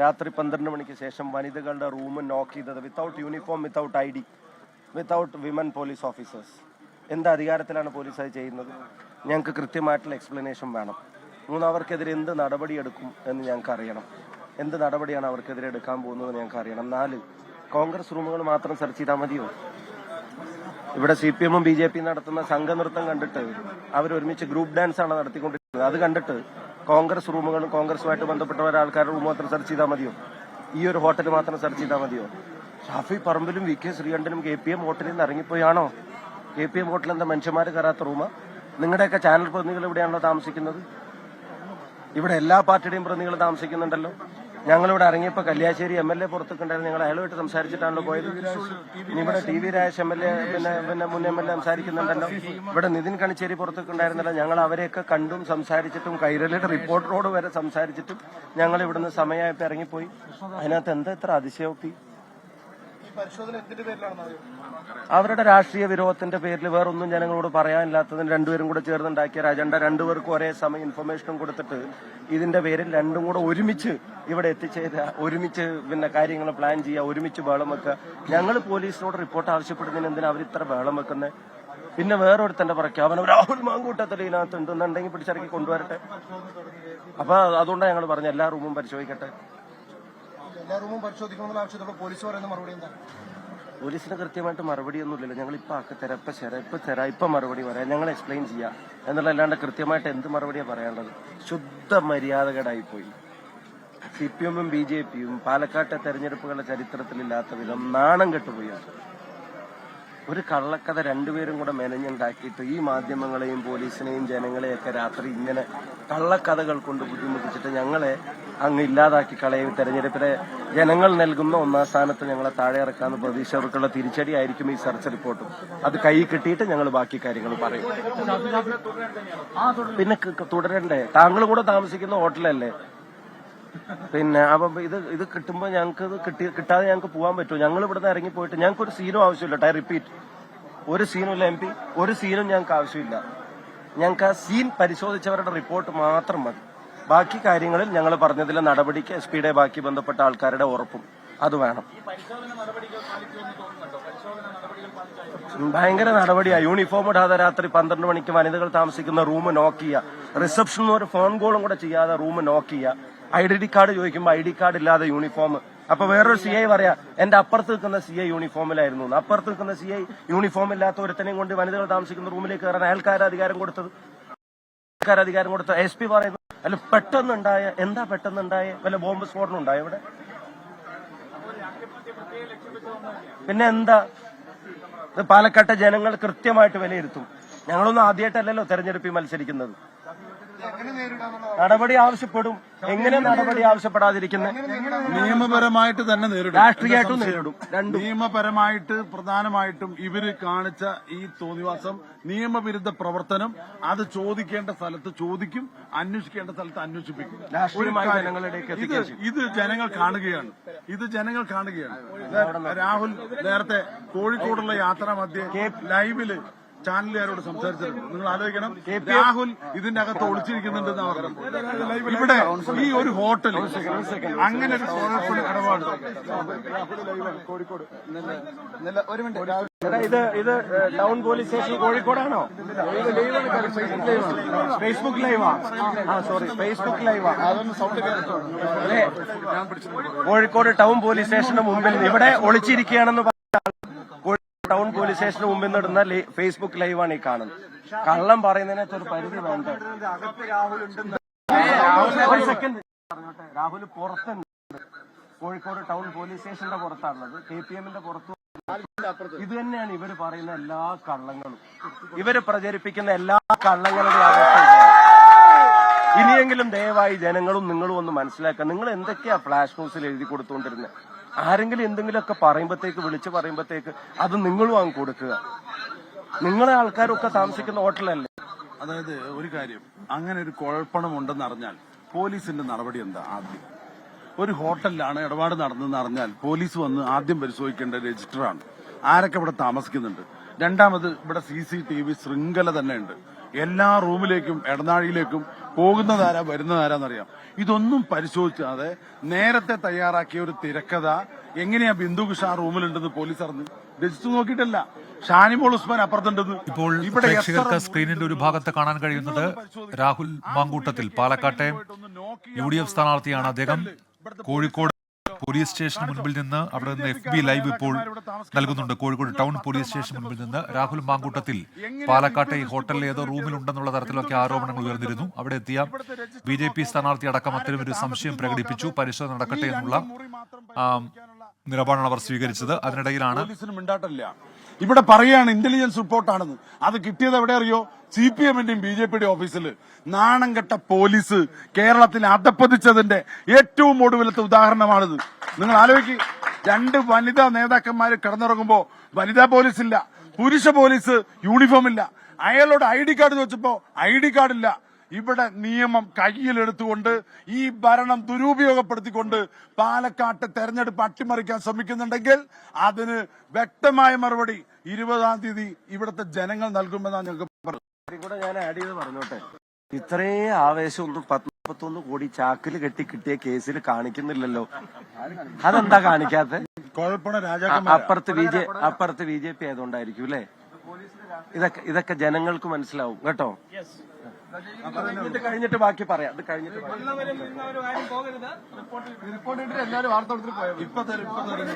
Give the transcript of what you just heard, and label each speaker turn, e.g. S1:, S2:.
S1: രാത്രി പന്ത്രണ്ട് മണിക്ക് ശേഷം വനിതകളുടെ റൂം നോക്ക് ചെയ്തത് without uniform without I D without women police officers എന്ത് അധികാരത്തിലാണ് പോലീസ് അത് ചെയ്യുന്നത്? ഞങ്ങൾക്ക് കൃത്യമായിട്ടുള്ള എക്സ്പ്ലനേഷൻ വേണം. മൂന്ന് അവർക്കെതിരെ എന്ത് നടപടിയെടുക്കും എന്ന് ഞങ്ങൾക്ക് അറിയണം. എന്ത് നടപടിയാണ് അവർക്കെതിരെ എടുക്കാൻ പോകുന്നത് ഞങ്ങൾക്ക് അറിയണം. നാല് കോൺഗ്രസ് റൂമുകൾ മാത്രം സെർച്ച് ചെയ്താൽ മതിയോ? ഇവിടെ സി പി എമ്മും ബി ജെ പിയും നടത്തുന്ന സംഘനൃത്തം കണ്ടിട്ട് അവർ ഒരുമിച്ച് ഗ്രൂപ്പ് ഡാൻസ് ആണ് നടത്തിക്കൊണ്ടിരിക്കുന്നത്. അത് കണ്ടിട്ട് കോൺഗ്രസ് റൂമുകളും കോൺഗ്രസുമായിട്ട് ബന്ധപ്പെട്ട ഒരാൾക്കാരുടെ റൂം മാത്രം സെർച്ച് ചെയ്താൽ മതിയോ? ഈ ഒരു ഹോട്ടൽ മാത്രം സെർച്ച് ചെയ്താൽ മതിയോ? ഷാഫി പറമ്പിലും വി കെ ശ്രീകണ്ഠനും കെ പി എം ഹോട്ടലിൽ നിന്ന് ഇറങ്ങിപ്പോയാണോ? കെ പി എം ഹോട്ടൽ എന്താ മനുഷ്യന്മാർ കയറാത്ത റൂമാ? നിങ്ങളുടെയൊക്കെ ചാനൽ പ്രതിനിധികൾ ഇവിടെയാണല്ലോ താമസിക്കുന്നത്? ഇവിടെ എല്ലാ പാർട്ടിയുടെയും പ്രതിനിധികൾ താമസിക്കുന്നുണ്ടല്ലോ. ഞങ്ങളിവിടെ ഇറങ്ങിയപ്പോൾ കല്യാശ്ശേരി എം എൽ എ പുറത്തേക്കുണ്ടായിരുന്നു ഞങ്ങൾ അയാളുമായിട്ട് സംസാരിച്ചിട്ടാണല്ലോ പോയത്. ഇവിടെ T V Rajesh M L A പിന്നെ പിന്നെ മുൻ എം എൽ എ സംസാരിക്കുന്നുണ്ടല്ലോ. ഇവിടെ നിതിൻ കണിച്ചേരി പുറത്തേക്കുണ്ടായിരുന്നല്ലോ ഞങ്ങൾ അവരെയൊക്കെ കണ്ടും സംസാരിച്ചിട്ടും കൈരളിയുടെ റിപ്പോർട്ടറോട് വരെ സംസാരിച്ചിട്ടും ഞങ്ങൾ ഇവിടുന്ന് സമയമായപ്പോൾ ഇറങ്ങിപ്പോയി. അതിനകത്ത് എന്താ ഇത്ര അതിശയോക്തി? അവരുടെ രാഷ്ട്രീയ വിരോധത്തിന്റെ പേരിൽ വേറൊന്നും ജനങ്ങളോട് പറയാനില്ലാത്തതിന് രണ്ടുപേരും കൂടെ ചേർന്നുണ്ടാക്കിയ ഒരു അജണ്ട രണ്ടുപേർക്കും ഒരേ സമയം ഇൻഫർമേഷനും കൊടുത്തിട്ട് ഇതിന്റെ പേരിൽ രണ്ടും കൂടെ ഒരുമിച്ച് ഇവിടെ എത്തിച്ചേരുക ഒരുമിച്ച് പിന്നെ കാര്യങ്ങൾ പ്ലാൻ ചെയ്യുക ഒരുമിച്ച് ബഹളം വെക്കുക. ഞങ്ങൾ പോലീസിനോട് റിപ്പോർട്ട് ആവശ്യപ്പെടുന്നതിന് എന്തിനാ അവർ ഇത്ര ബഹളം വെക്കുന്നത് പിന്നെ വേറൊരുത്തന്റെ പ്രഖ്യാപനം രാഹുൽ മാങ്കൂട്ടത്തിൽ ഇതിനകത്ത് ഉണ്ടെന്നുണ്ടെങ്കിൽ പിടിച്ചിറക്കി കൊണ്ടുവരട്ടെ. അപ്പൊ അതുകൊണ്ടാണ് ഞങ്ങൾ പറഞ്ഞ എല്ലാ റൂമും പരിശോധിക്കട്ടെ.
S2: എല്ലാ റൂമും പരിശോധിക്കണമെന്നുള്ള ആവശ്യത്തോടെ പോലീസ് പറയുന്ന മറുപടി എന്താ
S1: പോലീസിന് കൃത്യമായിട്ട് മറുപടി ഒന്നും ഇല്ലല്ലോ ഞങ്ങൾ ഇപ്പൊ ആക്കി ഇപ്പൊ ശര ഇപ്പൊ തരാം ഇപ്പൊ മറുപടി പറയാം. ഞങ്ങൾ എക്സ്പ്ലെയിൻ ചെയ്യാം. എന്നുള്ള അല്ലാണ്ട് കൃത്യമായിട്ട് എന്ത് മറുപടിയാണ് പറയാനുള്ളത്? ശുദ്ധ മര്യാദകടായി പോയി സി പി എമ്മും ബി ജെ പിയും പാലക്കാട്ടെ തെരഞ്ഞെടുപ്പുകളുടെ ചരിത്രത്തിലില്ലാത്ത വിധം നാണം കെട്ടുപോയി ഒരു കള്ളക്കഥ രണ്ടുപേരും കൂടെ മെനഞ്ഞുണ്ടാക്കിയിട്ട് ഈ മാധ്യമങ്ങളെയും പോലീസിനെയും ജനങ്ങളെയൊക്കെ രാത്രി ഇങ്ങനെ കള്ളക്കഥകൾ കൊണ്ട് ബുദ്ധിമുട്ടിച്ചിട്ട് ഞങ്ങളെ അങ്ങ് ഇല്ലാതാക്കി കളയും തെരഞ്ഞെടുപ്പിലെ ജനങ്ങൾ നൽകുന്ന ഒന്നാം സ്ഥാനത്ത് ഞങ്ങളെ താഴെ ഇറക്കാമെന്ന് പ്രതീക്ഷകൾക്കുള്ള തിരിച്ചടി ആയിരിക്കും ഈ സെർച്ച് റിപ്പോർട്ടും. അത് കൈ കിട്ടിയിട്ട് ഞങ്ങൾ ബാക്കി കാര്യങ്ങൾ പറയും. പിന്നെ തുടരണ്ടേ? താങ്കൾ കൂടെ താമസിക്കുന്ന ഹോട്ടലല്ലേ? പിന്നെ അപ്പൊ ഇത് ഇത് കിട്ടുമ്പോൾ ഞങ്ങൾക്ക് ഇത് കിട്ടി കിട്ടാതെ ഞങ്ങൾക്ക് പോകാൻ പറ്റുമോ? ഞങ്ങൾ ഇവിടെ നിന്ന് ഇറങ്ങി പോയിട്ട് ഞങ്ങൾക്ക് ഒരു സീനും ആവശ്യമില്ല ടൈ റിപ്പീറ്റ് ഒരു സീനും ഇല്ല എം പി ഒരു സീനും ഞങ്ങൾക്ക് ആവശ്യമില്ല. ഞങ്ങൾക്ക് ആ സീൻ പരിശോധിച്ചവരുടെ റിപ്പോർട്ട് മാത്രം മതി. ബാക്കി കാര്യങ്ങളിൽ ഞങ്ങൾ പറഞ്ഞതിലെ നടപടിക്ക് എസ് പിയുടെ ബാക്കി ബന്ധപ്പെട്ട ആൾക്കാരുടെ ഉറപ്പും അത് വേണം. ഭയങ്കര നടപടിയാ. യൂണിഫോം ഇടാതെ രാത്രി പന്ത്രണ്ട് മണിക്ക് വനിതകൾ താമസിക്കുന്ന റൂം നോക്കിയ. റിസപ്ഷൻ ഒരു ഫോൺ കോളും കൂടെ ചെയ്യാതെ റൂം നോക്ക് ചെയ്യുക ഐഡന്റി കാർഡ് ചോദിക്കുമ്പോൾ ഐ ഡി കാർഡ് ഇല്ലാതെ യൂണിഫോം. അപ്പൊ വേറൊരു സി ഐ പറയാ എന്റെ അപ്പുറത്ത് നിൽക്കുന്ന സി ഐ യൂണിഫോമിലായിരുന്നു അപ്പുറത്ത് നിൽക്കുന്ന സി ഐ യൂണിഫോം ഇല്ലാത്ത ഒരുത്തനെയും കൊണ്ട് വനിതകൾ താമസിക്കുന്ന റൂമിലേക്ക് കയറാൻ അയൽക്കാരെ അധികാരം കൊടുത്തത്. അയൽക്കാരെ അധികാരം കൊടുത്ത എസ് പി പറയുന്നു അല്ല പെട്ടെന്നുണ്ടായ എന്താ പെട്ടെന്നുണ്ടായ? വല്ല ബോംബ് സ്ഫോടനം ഉണ്ടായ ഇവിടെ? പിന്നെ എന്താ? പാലക്കാട്ടെ ജനങ്ങൾ കൃത്യമായിട്ട് വിലയിരുത്തും. ഞങ്ങളൊന്നും ആദ്യമായിട്ടല്ലല്ലോ തെരഞ്ഞെടുപ്പിൽ മത്സരിക്കുന്നത്. നടപടി ആവശ്യപ്പെടും. എങ്ങനെ നടപടി ആവശ്യപ്പെടാതിരിക്കുന്നത്
S3: നിയമപരമായിട്ട് തന്നെ നേരിടും.
S1: രാഷ്ട്രീയമായിട്ടും നേരിടും.
S3: നിയമപരമായിട്ട് പ്രധാനമായിട്ടും ഇവർ കാണിച്ച ഈ തോന്നിവാസം നിയമവിരുദ്ധ പ്രവർത്തനം അത് ചോദിക്കേണ്ട സ്ഥലത്ത് ചോദിക്കും അന്വേഷിക്കേണ്ട സ്ഥലത്ത് അന്വേഷിപ്പിക്കും. ഇത് ഇത് ജനങ്ങൾ കാണുകയാണ്. ഇത് ജനങ്ങൾ കാണുകയാണ്. രാഹുൽ നേരത്തെ കോഴിക്കോടുള്ള യാത്രാ മധ്യേ ലൈവിൽ ചാനലുകാരോട് സംസാരിച്ചത് നിങ്ങൾ ആലോചിക്കണം. രാഹുൽ ഇതിന്റെ അകത്ത് ഒളിച്ചിരിക്കുന്നുണ്ടെന്ന് പറഞ്ഞു. ഇവിടെ ഈ ഒരു ഹോട്ടൽ അങ്ങനെ ഒരു ഇടപാട്.
S2: ഇന്നലെ ഒരു മിനിറ്റ്
S1: ഇത് ഇത് ടൗൺ പോലീസ് സ്റ്റേഷൻ കോഴിക്കോടാണോ? ഫേസ്ബുക്ക് ലൈവാ. ആ സോറി ഫേസ്ബുക്ക് ലൈവാ. കോഴിക്കോട് ടൗൺ പോലീസ് സ്റ്റേഷന് മുമ്പിൽ ഇവിടെ ഒളിച്ചിരിക്കുകയാണെന്ന് പറഞ്ഞ കോഴിക്കോട് ടൗൺ പോലീസ് സ്റ്റേഷന് മുമ്പിൽ നടന്ന ഫേസ്ബുക്ക് ലൈവാണ് ഈ കാണുന്നത്. കള്ളം പറയുന്നതിനകത്ത് ഒരു പരിധി വേണ്ട. ഒരു സെക്കൻഡ് രാഹുൽ പുറത്തുണ്ട് കോഴിക്കോട് ടൗൺ പോലീസ് സ്റ്റേഷന്റെ പുറത്താണുള്ളത്. കെ പി എമ്മിന്റെ പുറത്തു ഇത് തന്നെയാണ് ഇവർ പറയുന്ന എല്ലാ കള്ളങ്ങളും. ഇവർ പ്രചരിപ്പിക്കുന്ന എല്ലാ കള്ളങ്ങളുടെ ഇനിയെങ്കിലും ദയവായി ജനങ്ങളും നിങ്ങളും ഒന്ന് മനസ്സിലാക്കുക. നിങ്ങൾ എന്തൊക്കെയാ ഫ്ലാഷ് ന്യൂസിൽ എഴുതി കൊടുത്തുകൊണ്ടിരുന്നത് ആരെങ്കിലും എന്തെങ്കിലുമൊക്കെ പറയുമ്പോഴത്തേക്ക് വിളിച്ച് പറയുമ്പോഴത്തേക്ക് അത് നിങ്ങളും അങ്ങ് കൊടുക്കുക. നിങ്ങളെ ആൾക്കാരൊക്കെ താമസിക്കുന്ന ഹോട്ടലല്ലേ?
S3: അതായത് ഒരു കാര്യം അങ്ങനെ ഒരു കുഴപ്പണം ഉണ്ടെന്ന് അറിഞ്ഞാൽ പോലീസിന്റെ നടപടി എന്താ ആദ്യം? ഒരു ഹോട്ടലിലാണ് ഇടപാട് നടന്നതെന്ന് അറിഞ്ഞാൽ പോലീസ് വന്ന് ആദ്യം പരിശോധിക്കേണ്ട രജിസ്റ്ററാണ്. ആരൊക്കെ ഇവിടെ താമസിക്കുന്നുണ്ട്? രണ്ടാമത് ഇവിടെ സി സി ടി വി ശൃംഖല തന്നെ ഉണ്ട്. എല്ലാ റൂമിലേക്കും ഇടനാഴിയിലേക്കും പോകുന്നതാരാ വരുന്നതാരാന്നറിയാം. ഇതൊന്നും പരിശോധിക്കാതെ നേരത്തെ തയ്യാറാക്കിയ ഒരു തിരക്കഥ എങ്ങനെയാ ബിന്ദു കൃഷ്ണ ആ റൂമിലുണ്ടെന്ന് പോലീസ് അറിഞ്ഞു. രജിസ്റ്റർ നോക്കിയിട്ടല്ല. ഷാനിമോൾ ഉസ്മാൻ അപ്പുറത്തുണ്ടെന്ന്.
S4: ഇപ്പോൾ പ്രേക്ഷകർക്ക് സ്ക്രീനിന്റെ ഒരു ഭാഗത്ത് കാണാൻ കഴിയുന്നത് രാഹുൽ മാങ്കൂട്ടത്തിൽ പാലക്കാട്ടെ യു ഡി എഫ് സ്ഥാനാർത്ഥിയാണ് അദ്ദേഹം. കോഴിക്കോട് പോലീസ് സ്റ്റേഷന് മുൻപിൽ നിന്ന് അവിടെ നിന്ന് എഫ് ബി ലൈവ് ഇപ്പോൾ നൽകുന്നുണ്ട്. കോഴിക്കോട് ടൗൺ പോലീസ് സ്റ്റേഷൻ മുൻപിൽ നിന്ന് രാഹുൽ മാങ്കൂട്ടത്തിൽ പാലക്കാട്ടെ ഹോട്ടലിൽ ഏതോ റൂമിലുണ്ടെന്നുള്ള തരത്തിലൊക്കെ ആരോപണങ്ങൾ ഉയർന്നിരുന്നു. അവിടെ എത്തിയ ബി ജെ പി സ്ഥാനാർത്ഥി അടക്കം അത്തരം ഒരു സംശയം പ്രകടിപ്പിച്ചു. പരിശോധന നടക്കട്ടെ എന്നുള്ള നിലപാടാണ് അവർ സ്വീകരിച്ചത്. അതിനിടയിലാണ്
S3: ഇവിടെ പറയാണ് ഇന്റലിജൻസ് റിപ്പോർട്ടാണെന്ന് അത് കിട്ടിയത് എവിടെ അറിയോ? സി പി എമ്മിന്റെയും ബി ജെ പിയുടെയും ഓഫീസിൽ നാണം കെട്ട പോലീസ് കേരളത്തിൽ അധപ്പതിച്ചതിന്റെ ഏറ്റവും ഒടുവിലത്തെ ഉദാഹരണമാണിത്. നിങ്ങൾ ആലോചിക്ക് രണ്ട് വനിതാ നേതാക്കന്മാർ കടന്നിറങ്ങുമ്പോ വനിതാ പോലീസ് ഇല്ല പുരുഷ പോലീസ് യൂണിഫോം ഇല്ല. അയാളോട് ഐ ഡി കാർഡ് ചോദിച്ചപ്പോ ഐ ഡി കാർഡ് ഇല്ല. ഇവിടെ നിയമം കയ്യിലെടുത്തുകൊണ്ട് ഈ ഭരണം ദുരുപയോഗപ്പെടുത്തിക്കൊണ്ട് പാലക്കാട്ട് തെരഞ്ഞെടുപ്പ് അട്ടിമറിക്കാൻ ശ്രമിക്കുന്നുണ്ടെങ്കിൽ അതിന് വ്യക്തമായ മറുപടി ഇരുപതാം തീയതി ഇവിടുത്തെ ജനങ്ങൾ നൽകുമെന്നാണ് ഞങ്ങൾക്ക്
S1: കൂടെ ഞാൻ ആഡ് ചെയ്ത് പറഞ്ഞോട്ടെ. ഇത്രേ ആവേശം ഒന്നും പത്തൊന്ന് കോടി ചാക്കിൽ കെട്ടി കിട്ടിയ കേസിൽ കാണിക്കുന്നില്ലല്ലോ. അതെന്താ കാണിക്കാത്ത? അപ്പുറത്ത് ബി ജെ അപ്പുറത്ത് ബി ജെ പി ആയതുകൊണ്ടായിരിക്കും അല്ലേ? ഇതൊക്കെ ഇതൊക്കെ ജനങ്ങൾക്ക് മനസ്സിലാവും കേട്ടോ. അപ്പൊ കഴിഞ്ഞിട്ട് കഴിഞ്ഞിട്ട് ബാക്കി പറയാം. ഇത് കഴിഞ്ഞിട്ട്.
S2: റിപ്പോർട്ട് ഇട്ടിട്ട് എല്ലാവരും വാർത്ത കൊടുത്തിട്ട് പോയാൽ
S3: ഇപ്പൊ തരും. ഇപ്പൊ തരും.